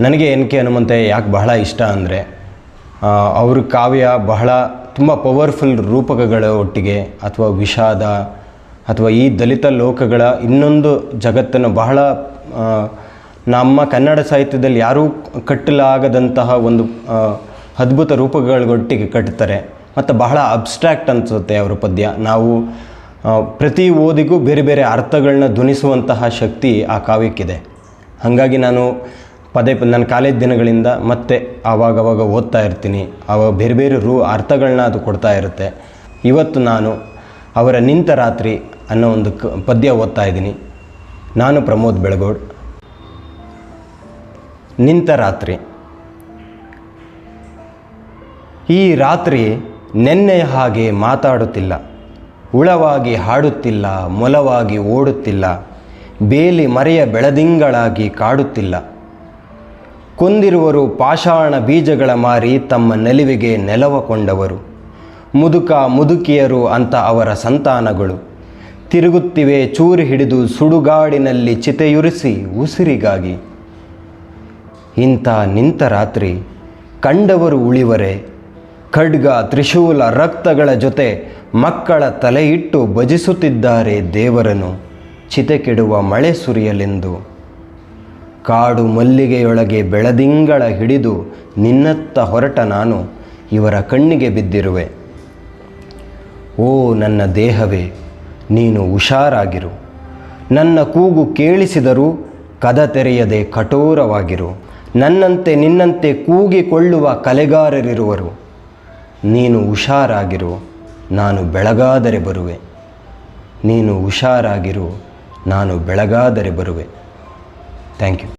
ನನಗೆ N K Hanumanthaiah ಯಾಕೆ ಬಹಳ ಇಷ್ಟ ಅಂದರೆ ಅವ್ರ ಕಾವ್ಯ ಬಹಳ ತುಂಬ ಪವರ್ಫುಲ್ ರೂಪಕಗಳ ಒಟ್ಟಿಗೆ ಅಥವಾ ವಿಷಾದ ಅಥವಾ ಈ ದಲಿತ ಲೋಕಗಳ ಇನ್ನೊಂದು ಜಗತ್ತನ್ನು ಬಹಳ ನಮ್ಮ ಕನ್ನಡ ಸಾಹಿತ್ಯದಲ್ಲಿ ಯಾರೂ ಕಟ್ಟಲಾಗದಂತಹ ಒಂದು ಅದ್ಭುತ ರೂಪಗಳೊಟ್ಟಿಗೆ ಕಟ್ತಾರೆ. ಮತ್ತು ಬಹಳ ಅಬ್ಸ್ಟ್ರಾಕ್ಟ್ ಅನಿಸುತ್ತೆ ಅವರ ಪದ್ಯ. ನಾವು ಪ್ರತಿ ಓದಿಗೂ ಬೇರೆ ಬೇರೆ ಅರ್ಥಗಳನ್ನ ಧ್ವನಿಸುವಂತಹ ಶಕ್ತಿ ಆ ಕಾವ್ಯಕ್ಕಿದೆ. ಹಾಗಾಗಿ ನಾನು ಪದೇ ಪದೇ ನನ್ನ ಕಾಲೇಜ್ ದಿನಗಳಿಂದ ಮತ್ತೆ ಆವಾಗವಾಗ ಓದ್ತಾ ಇರ್ತೀನಿ. ಆವಾಗ ಬೇರೆ ಬೇರೆ ರೂ ಅರ್ಥಗಳನ್ನ ಅದು ಕೊಡ್ತಾ ಇರುತ್ತೆ. ಇವತ್ತು ನಾನು ಅವರ ನಿಂತ ರಾತ್ರಿ ಅನ್ನೋ ಒಂದು ಕ ಪದ್ಯ ಓದ್ತಾ ಇದ್ದೀನಿ. ನಾನು ಪ್ರಮೋದ್ ಬೆಳಗೋಡ್. ನಿಂತ ರಾತ್ರಿ. ಈ ರಾತ್ರಿ ನೆನ್ನೆಯ ಹಾಗೆ ಮಾತಾಡುತ್ತಿಲ್ಲ. ಉಳವಾಗಿ ಹಾಡುತ್ತಿಲ್ಲ, ಮೊಲವಾಗಿ ಓಡುತ್ತಿಲ್ಲ. ಬೇಲಿ ಮರೆಯ ಬೆಳದಿಂಗಳಾಗಿ ಕಾಡುತ್ತಿಲ್ಲ. ಕೊಂದಿರುವರು ಪಾಷಾಣ ಬೀಜಗಳ ಮಾರಿ ತಮ್ಮ ನೆಲುವಿಗೆ ನೆಲವಕೊಂಡವರು ಮುದುಕ ಮುದುಕಿಯರು ಅಂತ ಅವರ ಸಂತಾನಗಳು. ತಿರುಗುತ್ತಿವೆ ಚೂರು ಹಿಡಿದು ಸುಡುಗಾಡಿನಲ್ಲಿ ಚಿತೆಯುರಿಸಿ ಉಸಿರಿಗಾಗಿ. ಇಂಥ ನಿಂತ ರಾತ್ರಿ ಕಂಡವರು ಉಳಿವರೆ. ಖಡ್ಗ ತ್ರಿಶೂಲ ರಕ್ತಗಳ ಜೊತೆ ಮಕ್ಕಳ ತಲೆಯಿಟ್ಟು ಭಜಿಸುತ್ತಿದ್ದಾರೆ ದೇವರನು ಚಿತೆ ಕೆಡುವ ಮಳೆ ಸುರಿಯಲೆಂದು. ಕಾಡು ಮಲ್ಲಿಗೆಯೊಳಗೆ ಬೆಳದಿಂಗಳ ಹಿಡಿದು ನಿನ್ನತ್ತ ಹೊರಟ ನಾನು ಇವರ ಕಣ್ಣಿಗೆ ಬಿದ್ದಿರುವೆ. ಓ ನನ್ನ ದೇಹವೇ, ನೀನು ಹುಷಾರಾಗಿರು. ನನ್ನ ಕೂಗು ಕೇಳಿಸಿದರೂ ಕದ ತೆರೆಯದೆ ಕಠೋರವಾಗಿರು. ನನ್ನಂತೆ ನಿನ್ನಂತೆ ಕೂಗಿಕೊಳ್ಳುವ ಕಲೆಗಾರರಿರುವರು. ನೀನು ಹುಷಾರಾಗಿರು, ನಾನು ಬೆಳಗಾದರೆ ಬರುವೆ. ನೀನು ಹುಷಾರಾಗಿರು, ನಾನು ಬೆಳಗಾದರೆ ಬರುವೆ. Thank you